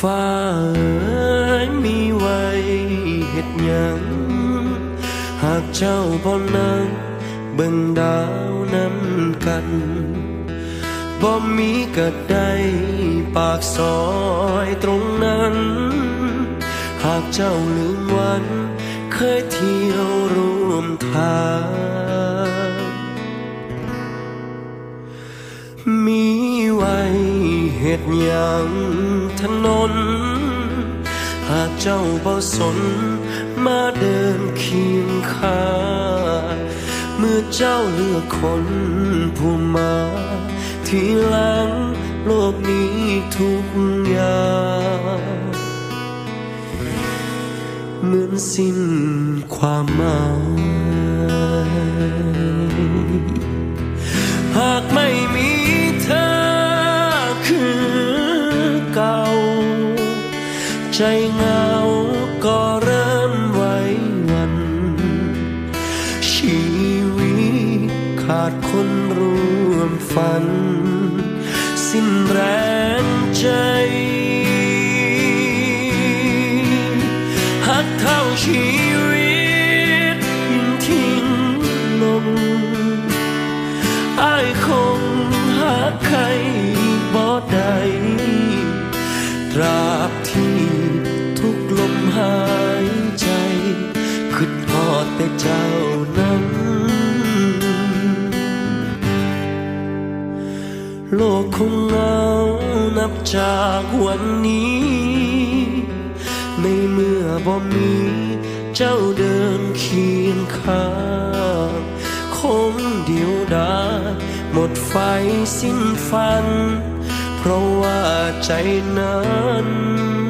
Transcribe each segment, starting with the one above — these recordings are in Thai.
ฟ้ามีไว้เหตุยังหากเจ้าบ่นั่งเบิ่งดาวนำกันบ่มีก็ได้ปากซอยตรงนั้น หากเจ้าลืมวัน เคยเที่ยวร่วมทางมีไว้เหตุยัง ถนน หากเจ้าบ่สนมาเดินเคียงข้าเมื่อเจ้าเลือกคนผู้มาที่หลังโลกนี้ทุกอย่างเหมือนสิ้นความหมาย ใจเงาก็เริ่มไว้วัน ชีวิตขาดคนร่วมฝัน สิ้นแรงใจหักเท่าชีวิตยิ่งทิ้งลงอายคงหาใครบ่ได้ แต่เจ้านั้น โลกคงเหงานับจากวันนี้ ในเมื่อบ่มีเจ้าเดินเคียงข้างคงเดียวดายหมดไฟสิ้นฝัน เพราะว่าใจนั้น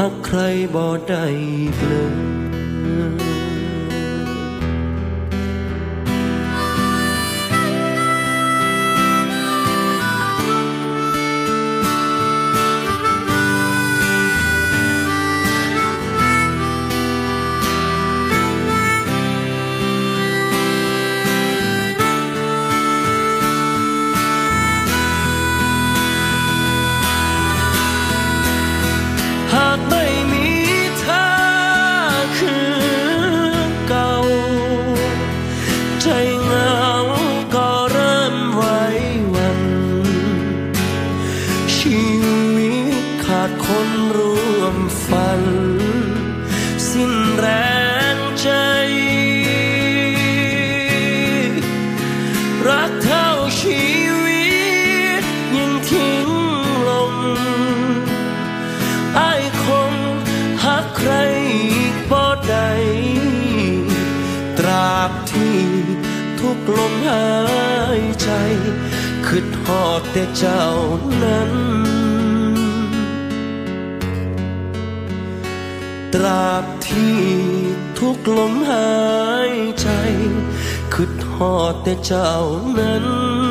หากใครบ่ได้เปลย ดคนร่วมฝัน สิ้นแรงใจ รักเท่าชีวิตยังทิ้งลงไอายคงหักใครบ่ได้ตราบที่ทุกลมหายใจคิดหอดแต่เจ้านั้น ตราบที่ทุกลมหายใจคิดหอดแต่เจ้านั้น